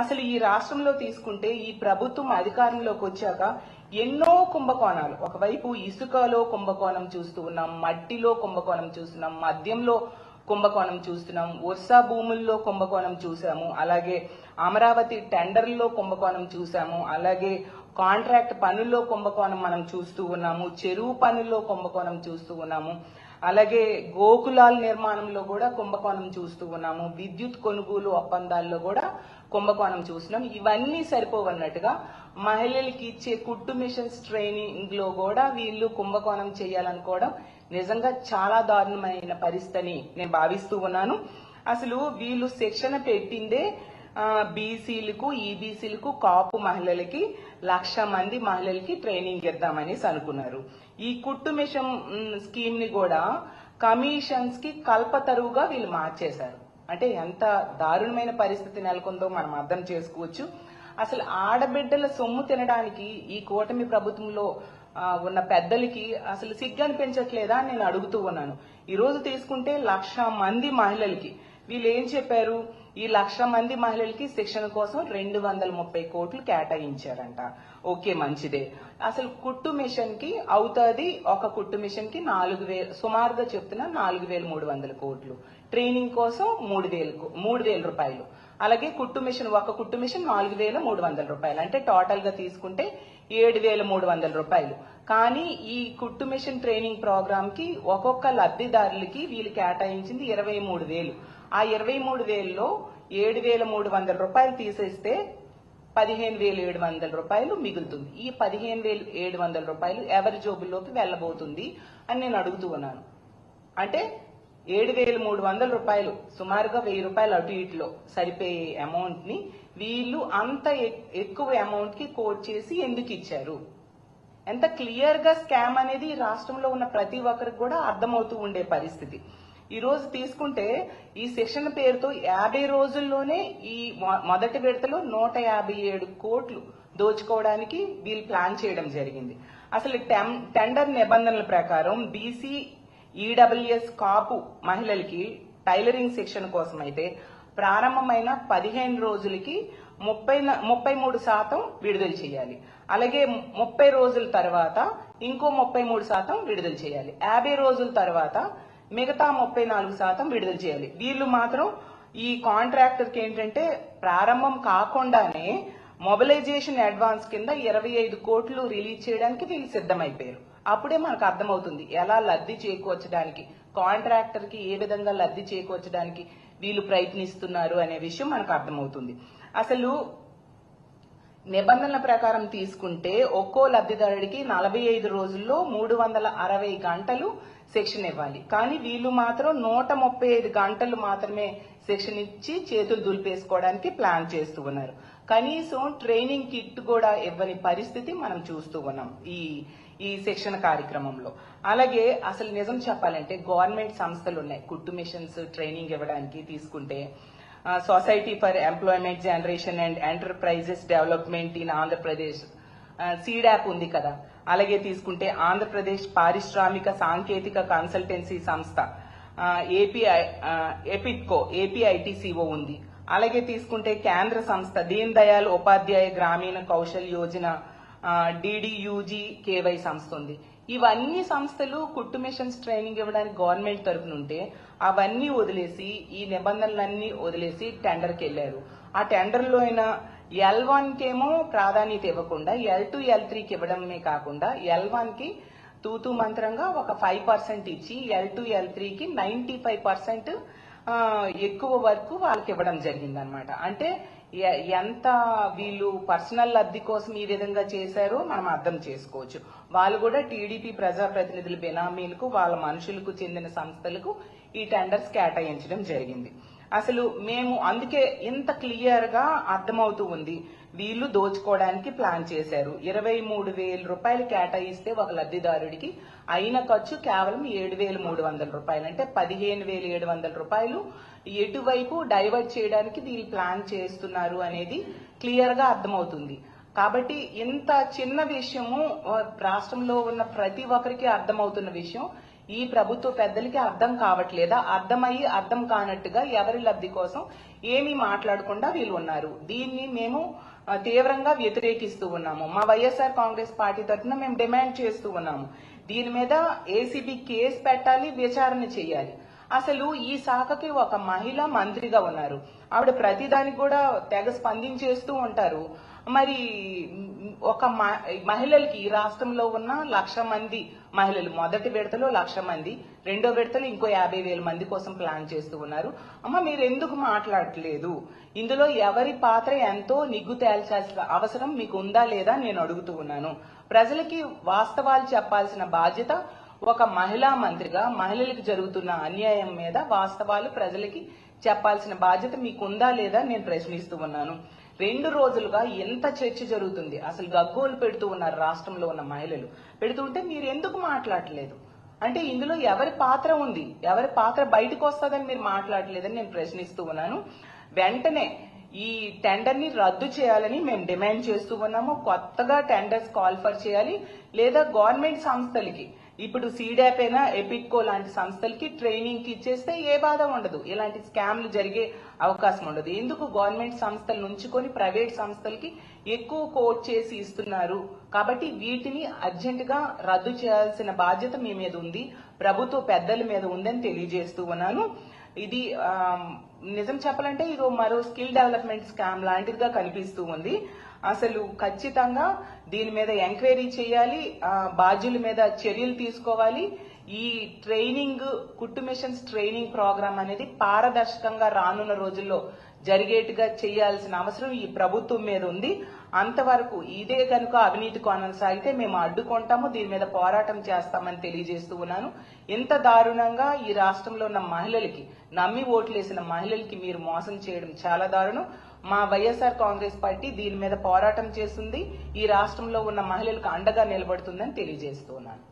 అసలు ఈ రాష్ట్రంలో తీసుకుంటే ఈ ప్రభుత్వం అధికారంలోకి వచ్చాక ఎన్నో కుంభకోణాలు. ఒకవైపు ఇసుకలో కుంభకోణం చూస్తూ ఉన్నాం మట్టిలో కుంభకోణం చూస్తున్నాం మద్యంలో కుంభకోణం చూస్తున్నాం వర్షా భూముల్లో కుంభకోణం చూసాము అలాగే అమరావతి టెండర్లో కుంభకోణం చూసాము అలాగే కాంట్రాక్ట్ పనుల్లో కుంభకోణం మనం చూస్తూ ఉన్నాము చెరువు పనుల్లో కుంభకోణం చూస్తూ ఉన్నాము. అలాగే గోకులాల నిర్మాణంలో కూడా కుంభకోణం చూస్తూ ఉన్నాము. విద్యుత్ కొనుగోలు ఒప్పందాల్లో కూడా కుంభకోణం చూస్తున్నాం. ఇవన్నీ సరిపోవన్నట్టుగా మహిళలకి ఇచ్చే కుట్టు మిషన్స్ ట్రైనింగ్లో కూడా వీళ్ళు కుంభకోణం చేయాలనుకోవడం నిజంగా చాలా దారుణమైన పరిస్థితిని నేను భావిస్తూ ఉన్నాను. అసలు వీళ్ళు శిక్షణ పెట్టిందే బీసీలకు ఈబీసీలకు కాపు మహిళలకి లక్ష మంది మహిళలకి ట్రైనింగ్ ఇద్దామనేసి అనుకున్నారు. ఈ కుట్టు మిషన్ స్కీమ్ని కూడా కమిషన్స్కి కల్పతరువుగా వీళ్ళు మార్చేశారు. అంటే ఎంత దారుణమైన పరిస్థితి నెలకొందో మనం అర్థం చేసుకోవచ్చు. అసలు ఆడబిడ్డల సొమ్ము తినడానికి ఈ కూటమి ప్రభుత్వంలో ఉన్న పెద్దలకి అసలు సిగ్గనిపించట్లేదా అని నేను అడుగుతూ ఉన్నాను. ఈ రోజు తీసుకుంటే లక్ష మంది మహిళలకి. వీళ్ళు ఏం చెప్పారు? ఈ లక్ష మంది మహిళలకి శిక్షణ కోసం రెండు వందల ముప్పై కోట్లు కేటాయించారంట. ఓకే మంచిదే. అసలు కుట్టు మిషన్కి అవుతుంది ఒక కుట్టు మిషన్కి నాలుగు వేలు సుమారుగా చెప్తున్నా నాలుగు వేల మూడు వందల కోట్లు. ట్రైనింగ్ కోసం మూడు వేలు మూడు వేల రూపాయలు. అలాగే కుట్టు మిషన్ ఒక కుట్టు మిషన్ నాలుగు వేల మూడు వందల రూపాయలు. అంటే టోటల్గా తీసుకుంటే ఏడు వేల మూడు వందల రూపాయలు. కానీ ఈ కుట్టు మిషన్ ట్రైనింగ్ ప్రోగ్రామ్కి ఒక్కొక్క లబ్ధిదారులకి వీళ్ళు కేటాయించింది ఇరవై మూడు వేలు. ఆ ఇరవై మూడు వేలలో ఏడు వేల మూడు వందల రూపాయలు తీసేస్తే పదిహేను వేలు ఏడు వందల రూపాయలు మిగులుతుంది. ఈ పదిహేను వేలు ఏడు వందల రూపాయలు ఎవరి జోబుల్లోకి వెళ్ళబోతుంది అని నేను అడుగుతూ ఉన్నాను. అంటే ఏడు వేల మూడు వందల రూపాయలు సుమారుగా వెయ్యి రూపాయలు అటు ఇటులో సరిపోయే అమౌంట్ని వీళ్ళు అంత ఎక్కువ అమౌంట్కి కోట్ చేసి ఎందుకు ఇచ్చారు? ఎంత క్లియర్గా స్కామ్ అనేది రాష్ట్రంలో ఉన్న ప్రతి ఒక్కరికి కూడా అర్థమవుతూ ఉండే పరిస్థితి. ఈ రోజు తీసుకుంటే ఈ శిక్షణ పేరుతో యాభై రోజుల్లోనే ఈ మొ- మొదటి విడతలో నూట యాభై ఏడు కోట్లు దోచుకోవడానికి వీళ్ళు ప్లాన్ చేయడం జరిగింది. అసలు టెం- టెండర్ నిబంధనల ప్రకారం బీసీ ఈడబ్ల్యూఎస్ కాపు మహిళలకి టైలరింగ్ శిక్షణ కోసం అయితే ప్రారంభమైన పదిహేను రోజులకి ముప్పై ముప్పై మూడు శాతం విడుదల చేయాలి. అలాగే ముప్పై రోజుల తర్వాత ఇంకో ముప్పై మూడు శాతం విడుదల చేయాలి. యాభై రోజుల తర్వాత మిగతా ముప్పై నాలుగు శాతం విడుదల చేయాలి. వీళ్ళు మాత్రం ఈ కాంట్రాక్టర్కి ఏంటంటే ప్రారంభం కాకుండానే మొబిలైజేషన్ అడ్వాన్స్ కింద ఇరవై ఐదు కోట్లు రిలీజ్ చేయడానికి వీళ్ళు సిద్ధమైపోయారు. అప్పుడే మనకు అర్థమవుతుంది ఎలా లబ్ధి చేకూర్చడానికి కాంట్రాక్టర్కి ఏ విధంగా లబ్ధి చేకూర్చడానికి వీళ్ళు ప్రయత్నిస్తున్నారు అనే విషయం మనకు అర్థమవుతుంది. అసలు నిబంధనల ప్రకారం తీసుకుంటే ఒక్కో లబ్ధిదారుడికి నలభై ఐదు రోజుల్లో మూడు వందల అరవై గంటలు శిక్షణ ఇవ్వాలి. కానీ వీళ్ళు మాత్రం నూట ముప్పై ఐదు గంటలు మాత్రమే శిక్షణ ఇచ్చి చేతులు దులిపేసుకోవడానికి ప్లాన్ చేస్తూ ఉన్నారు. కనీసం ట్రైనింగ్ కిట్ కూడా ఇవ్వని పరిస్థితి మనం చూస్తూ ఉన్నాం ఈ ఈ శిక్షణ కార్యక్రమంలో. అలాగే అసలు నిజం చెప్పాలంటే గవర్నమెంట్ సంస్థలు ఉన్నాయి. కుట్టు మిషన్స్ ట్రైనింగ్ ఇవ్వడానికి తీసుకుంటే society for employment generation and enterprises development in Andhra Pradesh SEEDAP ఉంది కదా. అలాగే తీసుకుంటే ఆంధ్రప్రదేశ్ పారిశ్రామిక సాంకేతిక కన్సల్టెన్సీ సంస్థ. ఏపీఐ ఎపిట్కో ఏపీఐటీసీఓ ఉంది. అలాగే తీసుకుంటే కేంద్ర సంస్థ దీన్ దయాల్ ఉపాధ్యాయ గ్రామీణ కౌశల్ యోజన డిడియూజీ కేవై సంస్థ ఉంది. ఇవన్నీ సంస్థలు కుట్టు మిషన్స్ ట్రైనింగ్ ఇవ్వడానికి గవర్నమెంట్ తరఫున ఉంటే అవన్నీ వదిలేసి ఈ నిబంధనలన్నీ వదిలేసి టెండర్కి వెళ్ళారు. ఆ టెండర్లో అయినా ఎల్ వన్ కేమో ప్రాధాన్యత ఇవ్వకుండా ఎల్ టూ ఎల్ త్రీకి ఇవ్వడమే కాకుండా ఎల్ వన్కి తూతూ మంత్రంగా ఒక ఫైవ్ పర్సెంట్ ఇచ్చి ఎల్ టూ ఎల్ త్రీకి నైన్టీ ఫైవ్ పర్సెంట్ ఎక్కువ వరకు వాళ్ళకి ఇవ్వడం జరిగింది అనమాట అంటే ఎంత వీళ్ళు పర్సనల్ లబ్ధి కోసం ఈ విధంగా చేశారో మనం అర్థం చేసుకోవచ్చు. వాళ్ళు కూడా టీడీపీ ప్రజాప్రతినిధుల బెనామీలకు వాళ్ళ మనుషులకు చెందిన సంస్థలకు ఈ టెండర్స్ కేటాయించడం జరిగింది. అసలు మేము అందుకే ఇంత క్లియర్గా అర్థమవుతూ ఉంది. వీళ్ళు దోచుకోవడానికి ప్లాన్ చేశారు. ఇరవై మూడు వేల రూపాయలు కేటాయిస్తే ఒక లబ్ధిదారుడికి అయిన ఖర్చు కేవలం ఏడు వేల మూడు వందల రూపాయలు. అంటే పదిహేను వేల ఏడు వందల రూపాయలు ఎటువైపు డైవర్ట్ చేయడానికి వీళ్ళు ప్లాన్ చేస్తున్నారు అనేది క్లియర్గా అర్థమవుతుంది. కాబట్టి ఇంత చిన్న విషయము రాష్ట్రంలో ఉన్న ప్రతి ఒక్కరికి అర్థమవుతున్న విషయం ఈ ప్రభుత్వ పెద్దలకి అర్థం కావట్లేదా? అర్థమయ్యి అర్థం కానట్టుగా ఎవరి లబ్ధి కోసం ఏమీ మాట్లాడకుండా వీళ్ళు ఉన్నారు. దీన్ని మేము తీవ్రంగా వ్యతిరేకిస్తూ ఉన్నాము. మా వైఎస్ఆర్ కాంగ్రెస్ పార్టీ తరఫున మేము డిమాండ్ చేస్తూ ఉన్నాము. దీని మీద ఏసీబీ కేసు పెట్టాలి విచారణ చేయాలి. అసలు ఈ శాఖకి ఒక మహిళ మంత్రిగా ఉన్నారు. ఆవిడ ప్రతిదానికి కూడా తెగ స్పందించేస్తూ ఉంటారు. మరి ఒక మ- మహిళలకి ఈ రాష్ట్రంలో ఉన్న లక్ష మంది మహిళలు మొదటి విడతలో లక్ష మంది రెండో విడతలో ఇంకో యాభై వేల మంది కోసం ప్లాన్ చేస్తూ ఉన్నారు. అమ్మ మీరు ఎందుకు మాట్లాడట్లేదు? ఇందులో ఎవరి పాత్ర ఎంతో నిగ్గు తేల్చాల్సిన అవసరం మీకు ఉందా లేదా నేను అడుగుతూ ఉన్నాను. ప్రజలకి వాస్తవాలు చెప్పాల్సిన బాధ్యత ఒక మహిళా మంత్రిగా మహిళలకు జరుగుతున్న అన్యాయం మీద వాస్తవాలు ప్రజలకి చెప్పాల్సిన బాధ్యత మీకు ఉందా లేదా నేను ప్రశ్నిస్తూ ఉన్నాను. రెండు రోజులుగా ఎంత చర్చ జరుగుతుంది? అసలు గగ్గోలు పెడుతూ ఉన్నారు రాష్ట్రంలో ఉన్న మహిళలు. పెడుతుంటే మీరు ఎందుకు మాట్లాడలేదు? అంటే ఇందులో ఎవరి పాత్ర ఉంది? ఎవరి పాత్ర బయటకు వస్తుందని మీరు మాట్లాడలేదని నేను ప్రశ్నిస్తూ ఉన్నాను. వెంటనే ఈ టెండర్ని రద్దు చేయాలని మేము డిమాండ్ చేస్తూ ఉన్నాము. కొత్తగా టెండర్స్ కాల్ఫర్ చేయాలి. లేదా గవర్నమెంట్ సంస్థలకి ఇప్పుడు సీడాప్ అయినా ఎపిక్కో లాంటి సంస్థలకి ట్రైనింగ్కి ఇచ్చేస్తే ఏ బాధ ఉండదు. ఇలాంటి స్కామ్లు జరిగే అవకాశం ఉండదు. ఎందుకు గవర్నమెంట్ సంస్థలు ఉంచుకొని ప్రైవేట్ సంస్థలకి ఎక్కువ కోట్ చేసి ఇస్తున్నారు? కాబట్టి వీటిని అర్జెంట్గా రద్దు చేయాల్సిన బాధ్యత మీ మీద ఉంది. ప్రభుత్వ పెద్దల మీద ఉందని తెలియజేస్తూ ఉన్నాను. ఇది నిజం చెప్పాలంటే ఇది మరో స్కిల్ డెవలప్మెంట్ స్కామ్ లాంటిదిగా కనిపిస్తూ ఉంది. అసలు ఖచ్చితంగా దీని మీద ఎంక్వైరీ చేయాలి బాధ్యుల మీద చర్యలు తీసుకోవాలి. ఈ ట్రైనింగ్ కుట్టు మిషన్స్ ట్రైనింగ్ ప్రోగ్రామ్ అనేది పారదర్శకంగా రానున్న రోజుల్లో జరిగేట్టుగా చేయాల్సిన అవసరం ఈ ప్రభుత్వం మీద ఉంది. అంతవరకు ఇదే కనుక అవినీతి కొనసాగితే మేము అడ్డుకుంటాము దీని మీద పోరాటం చేస్తామని తెలియజేస్తూ ఉన్నాను. ఇంత దారుణంగా ఈ రాష్ట్రంలో ఉన్న మహిళలకి నమ్మి ఓట్లేసిన మహిళలకి మీరు మోసం చేయడం చాలా దారుణం. మా వైఎస్ఆర్ కాంగ్రెస్ పార్టీ దీని మీద పోరాటం చేస్తుంది. ఈ రాష్ట్రంలో ఉన్న మహిళలకు అండగా నిలబడుతుందని తెలియజేస్తున్నాను.